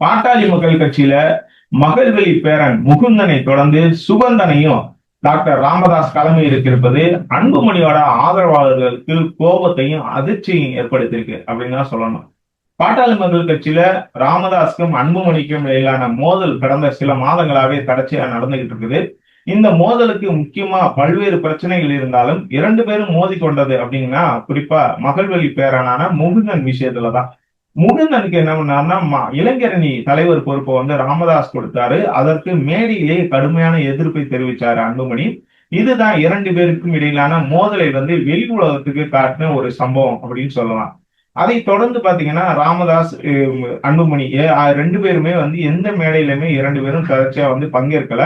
பாட்டாளி மக்கள் கட்சியில மகள்வெளி பேரன் முகுந்தனை தொடர்ந்து சுகந்தனையும் டாக்டர் ராமதாஸ் தலைமை இருக்கிருப்பது அன்புமணியோட ஆதரவாளர்களுக்கு கோபத்தையும் அதிர்ச்சியும் ஏற்படுத்தியிருக்கு அப்படின்னு தான் சொல்லணும். பாட்டாளி மக்கள் கட்சியில ராமதாஸ்க்கும் அன்புமணிக்கும் இடையிலான மோதல் கடந்த சில மாதங்களாவே தடைச்சியா நடந்துகிட்டு இருக்குது. இந்த மோதலுக்கு முக்கியமா பல்வேறு பிரச்சனைகள் இருந்தாலும் இரண்டு பேரும் மோதி கொண்டது அப்படின்னா குறிப்பா மகள்வெளி பேரனான முகுந்தன் விஷயத்துலதான். முகுந்தனுக்கு என்ன பண்ணாருன்னா இளைஞரணி தலைவர் பொறுப்பை வந்து ராமதாஸ் கொடுத்தாரு. அதற்கு மேடையிலே கடுமையான எதிர்ப்பை தெரிவிச்சாரு அன்புமணி. இதுதான் இரண்டு பேருக்கும் இடையிலான மோதலை வந்து வெளி உலகத்துக்கு காட்டின ஒரு சம்பவம் அப்படின்னு சொல்லலாம். அதை தொடர்ந்து பாத்தீங்கன்னா ராமதாஸ் அன்புமணி ரெண்டு பேருமே வந்து எந்த மேடையிலுமே இரண்டு பேரும் தொடர்ச்சியா வந்து பங்கேற்கல.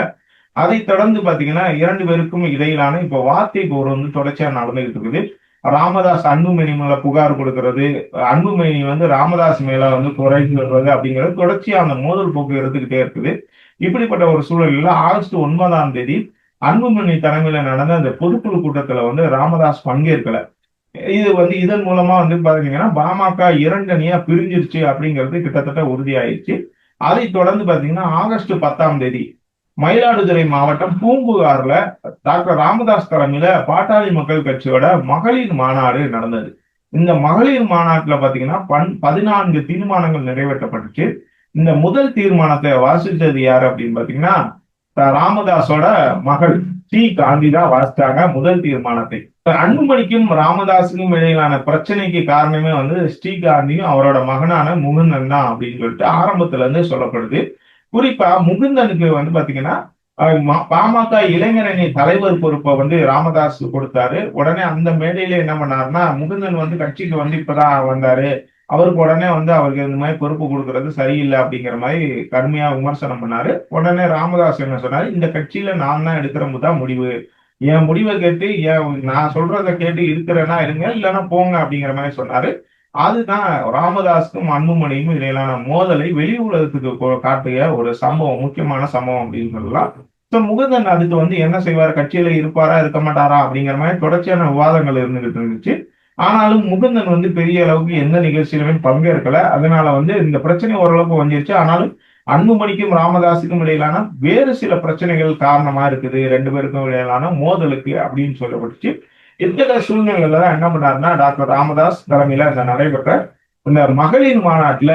அதை தொடர்ந்து பாத்தீங்கன்னா இரண்டு பேருக்கும் இடையிலான இப்போ வார்த்தை போர் வந்து தொடர்ச்சியா நடந்துகிட்டு இருக்குது. ராமதாஸ் அன்புமணி மேல புகார் கொடுக்கறது. அன்புமணி வந்து ராமதாஸ் மேல வந்து குறை சொல்றது அப்படிங்கிறது தொடர்ச்சியா அந்த மோதல் போக்கு எடுத்துக்கிட்டே இருக்குது. இப்படிப்பட்ட ஒரு சூழலில் ஆகஸ்ட் ஒன்பதாம் தேதி அன்புமணி தலைமையில நடந்த அந்த பொதுக்குழு கூட்டத்துல வந்து ராமதாஸ் பங்கேற்கல. இது வந்து இதன் மூலமா வந்து பாத்தீங்கன்னா பாமக இரண்டனியா பிரிஞ்சிருச்சு அப்படிங்கிறது கிட்டத்தட்ட உறுதியாயிருச்சு. அதை தொடர்ந்து பாத்தீங்கன்னா ஆகஸ்ட் பத்தாம் தேதி மயிலாடுதுறை மாவட்டம் பூம்புகார்ல டாக்டர் ராமதாஸ் தலைமையில பாட்டாளி மக்கள் கட்சியோட மகளிர் மாநாடு நடந்தது. இந்த மகளிர் மாநாட்டுல பாத்தீங்கன்னா பன் பதினான்கு தீர்மானங்கள் நிறைவேற்றப்பட்டுச்சு. இந்த முதல் தீர்மானத்தை வாசித்தது யாரு அப்படின்னு பாத்தீங்கன்னா ராமதாஸோட மகள் டி. காந்தி தான் வாசித்தாங்க முதல் தீர்மானத்தை. அன்புமணிக்கும் ராமதாஸுக்கும் இடையிலான பிரச்சனைக்கு காரணமே வந்து ஸ்ரீகாந்தியும் அவரோட மகனான முகுந்தன் தான் அப்படின்னு சொல்லிட்டு ஆரம்பத்துல இருந்து சொல்லப்படுது. குறிப்பா முகுந்தனுக்கு வந்து பாத்தீங்கன்னா பாமக இளைஞரணி தலைவர் பொறுப்பை வந்து ராமதாஸ் கொடுத்தாரு. உடனே அந்த மேடையில என்ன பண்ணாருன்னா முகுந்தன் வந்து கட்சிக்கு வந்து இப்பதான் வந்தாரு. அவருக்கு உடனே வந்து அவருக்கு இந்த மாதிரி பொறுப்பு கொடுக்கறது சரியில்லை அப்படிங்கிற மாதிரி கடுமையா விமர்சனம் பண்ணாரு. உடனே ராமதாஸ் என்ன சொன்னாரு இந்த கட்சியில நான் தான் எடுக்கிற தான் முடிவு. என் முடிவை கேட்டு என் நான் சொல்றதை கேட்டு இருக்கிறேன்னா இருங்க இல்லைன்னா போங்க அப்படிங்கிற மாதிரி சொன்னாரு. அதுதான் ராமதாஸுக்கும் அன்புமணியும் இடையிலான மோதலை வெளி உலகத்துக்கு காட்டிய ஒரு சம்பவம் முக்கியமான சம்பவம் அப்படின்னு சொல்லலாம் ஸோ முகுந்தன் அதுக்கு வந்து என்ன செய்வார்? கட்சியில இருப்பாரா இருக்க மாட்டாரா அப்படிங்கிற மாதிரி தொடர்ச்சியான விவாதங்கள் இருந்துகிட்டு இருந்துச்சு. ஆனாலும் முகுந்தன் வந்து பெரிய அளவுக்கு எந்த நிகழ்ச்சியிலுமே பங்கேற்கல. அதனால வந்து இந்த பிரச்சனை ஓரளவுக்கு வந்துருச்சு. ஆனாலும் அன்புமணிக்கும் ராமதாஸுக்கும் இடையிலான வேறு சில பிரச்சனைகள் காரணமா இருக்குது. ரெண்டு பேருக்கும் இடையிலான மோதலுக்கு அப்படின்னு சொல்லப்பட்டுச்சு. இத்தகைய சூழ்நிலையில தான் என்ன பண்ணாருன்னா டாக்டர் ராமதாஸ் தலைமையில இந்த நடைபெற்ற இந்த மகளிர் மாநாட்டுல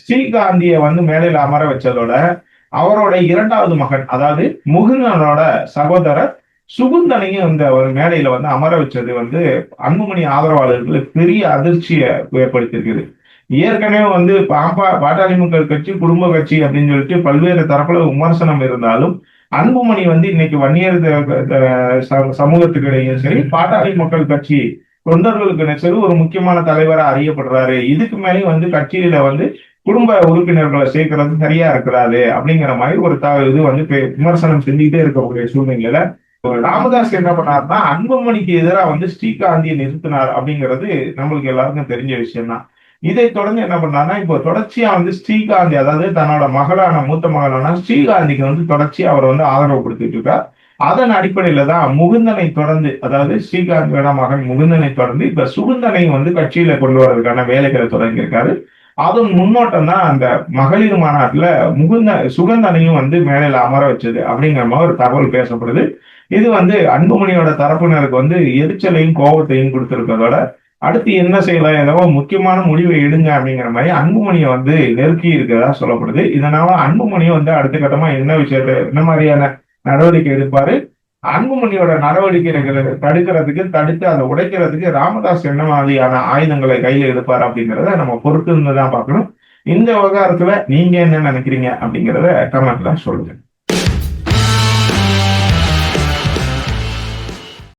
ஸ்ரீகாந்திய வந்து மேலையில அமர வச்சதோட அவரோட இரண்டாவது மகன் அதாவது முகுந்தனோட சகோதரர் சுகுந்தனையும் இந்த ஒரு மேடையில வந்து அமர வச்சது வந்து அன்புமணி ஆதரவாளர்களுக்கு பெரிய அதிர்ச்சியை ஏற்படுத்தியிருக்குது. ஏற்கனவே வந்து பாம்பா பாட்டாளி மக்கள் கட்சி குடும்ப கட்சி அப்படின்னு சொல்லிட்டு பல்வேறு தரப்புல விமர்சனம் இருந்தாலும் அன்புமணி வந்து இன்னைக்கு வன்னியர் சமூகத்துக்கிடையும் சரி பாட்டாளி மக்கள் கட்சி தொண்டர்களுக்கு சரி ஒரு முக்கியமான தலைவராக அறியப்படுறாரு. இதுக்கு மேலேயும் வந்து கட்சியில வந்து குடும்ப உறுப்பினர்களை சேர்க்கறது சரியா இருக்கிறாரு அப்படிங்கிற மாதிரி ஒரு த இது வந்து விமர்சனம் செஞ்சுக்கிட்டே இருக்கக்கூடிய சூழ்நிலையில ராமதாஸ் என்ன பண்ணாருன்னா அன்புமணிக்கு எதிராக வந்து ஸ்ரீகாந்தியை நிறுத்தினார் அப்படிங்கிறது நம்மளுக்கு எல்லாருக்கும் தெரிஞ்ச விஷயம் தான் இதை தொடர்ந்து என்ன பண்ணாருன்னா இப்போ தொடர்ச்சியா வந்து ஸ்ரீகாந்தி அதாவது தன்னோட மகளான மூத்த மகளான ஸ்ரீகாந்திக்கு வந்து தொடர்ச்சியா அவர் வந்து ஆதரவு கொடுத்துட்டு இருக்கார். அதன் அடிப்படையில தான் முகுந்தனை தொடர்ந்து அதாவது ஸ்ரீகாந்தியோட மகன் முகுந்தனை தொடர்ந்து இப்ப சுகுந்தனை வந்து கட்சியில கொண்டு வரதுக்கான வேலைகளை தொடங்கியிருக்காரு. அதன் முன்னோட்டம் தான் அந்த மகளிர் மாநாட்டுல முகுந்த சுகந்தனையும் வந்து மேலையில அமர வச்சது அப்படிங்கிற மாதிரி ஒரு தகவல் பேசப்படுது. இது வந்து அன்புமணியோட தரப்பினருக்கு வந்து எரிச்சலையும் கோபத்தையும் கொடுத்திருக்கிறதோட அடுத்து என்ன செய்யலாம்? ஏதோ முக்கியமான முடிவை எடுங்க அப்படிங்கிற மாதிரி அன்புமணியை வந்து நெருக்கி இருக்கிறதா சொல்லப்படுது. இதனால அன்புமணியை வந்து அடுத்த கட்டமா என்ன விஷயத்த என்ன மாதிரியான நடவடிக்கை எடுப்பாரு? அன்புமணியோட நடவடிக்கைகளை தடுக்கிறதுக்கு தடுத்து அதை உடைக்கிறதுக்கு ராமதாஸ் என்ன மாதிரியான ஆயுதங்களை கையில் எடுப்பார் அப்படிங்கிறத நம்ம பொறுத்து இருந்து தான் பார்க்கணும். இந்த விவகாரத்துல நீங்க என்ன நினைக்கிறீங்க அப்படிங்கிறத கமெண்ட்ல சொல்லுங்க.